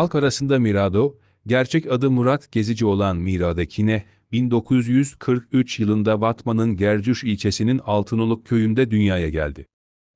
Halk arasında Mirado, gerçek adı Murat Gezici olan Miradekine, 1943 yılında Batman'ın Gercüş ilçesinin Altınoluk köyünde dünyaya geldi.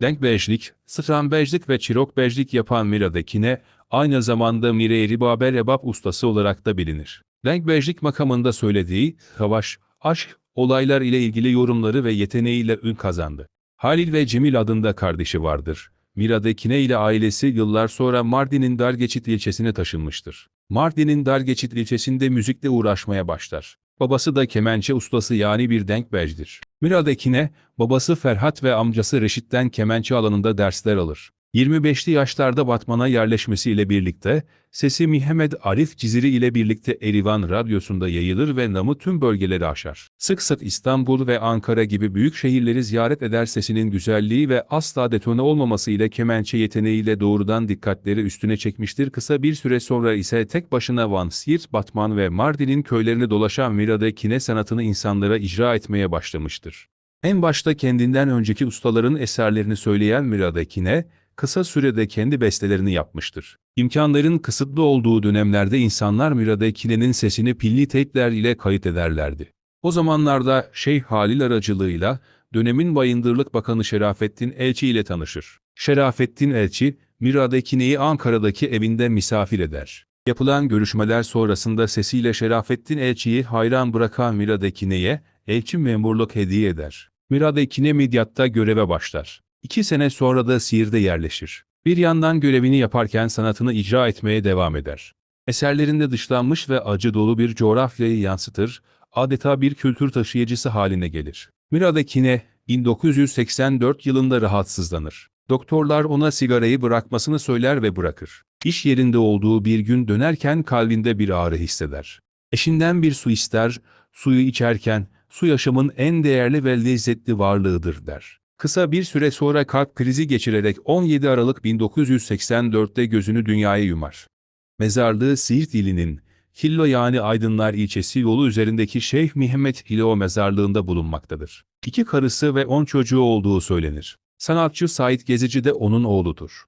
Denkbejlik, Stambejlik ve Çirokbejlik yapan Miradekine, aynı zamanda Mire Ribaber Ebap ustası olarak da bilinir. Denkbejlik makamında söylediği, savaş, aşk, olaylar ile ilgili yorumları ve yeteneğiyle ün kazandı. Halil ve Cemil adında kardeşi vardır. Miradekine ile ailesi yıllar sonra Mardin'in Dargeçit ilçesine taşınmıştır. Mardin'in Dargeçit ilçesinde müzikle uğraşmaya başlar. Babası da kemençe ustası yani bir denkbejdir. Miradekine, babası Ferhat ve amcası Reşit'ten kemençe alanında dersler alır. 25'li yaşlarda Batman'a yerleşmesiyle birlikte, sesi Mehmed Arif Ciziri ile birlikte Erivan Radyosu'nda yayılır ve namı tüm bölgeleri aşar. Sık sık İstanbul ve Ankara gibi büyük şehirleri ziyaret eder sesinin güzelliği ve asla detone olmaması ile kemençe yeteneğiyle doğrudan dikkatleri üstüne çekmiştir. Kısa bir süre sonra ise tek başına Van, Siirt, Batman ve Mardin'in köylerini dolaşan Mirade kine sanatını insanlara icra etmeye başlamıştır. En başta kendinden önceki ustaların eserlerini söyleyen Miradekine, kısa sürede kendi bestelerini yapmıştır. İmkanların kısıtlı olduğu dönemlerde insanlar Miradekine'nin sesini pilli teypler ile kayıt ederlerdi. O zamanlarda Şeyh Halil aracılığıyla dönemin Bayındırlık Bakanı Şerafettin Elçi ile tanışır. Şerafettin Elçi, Miradekine'yi Ankara'daki evinde misafir eder. Yapılan görüşmeler sonrasında sesiyle Şerafettin Elçi'yi hayran bırakan Miradekine'ye elçi memurluk hediye eder. Miradekine Midyat'ta göreve başlar. İki sene sonra da Siirt'e yerleşir. Bir yandan görevini yaparken sanatını icra etmeye devam eder. Eserlerinde dışlanmış ve acı dolu bir coğrafyayı yansıtır, adeta bir kültür taşıyıcısı haline gelir. Miradekine, 1984 yılında rahatsızlanır. Doktorlar ona sigarayı bırakmasını söyler ve bırakır. İş yerinde olduğu bir gün dönerken kalbinde bir ağrı hisseder. Eşinden bir su ister, suyu içerken, su yaşamın en değerli ve lezzetli varlığıdır der. Kısa bir süre sonra kalp krizi geçirerek 17 Aralık 1984'te gözünü dünyaya yumar. Mezarlığı Siirt ilinin Hillo yani Aydınlar ilçesi yolu üzerindeki Şeyh Mehmet Hilo mezarlığında bulunmaktadır. İki karısı ve on çocuğu olduğu söylenir. Sanatçı Sait Gezici de onun oğludur.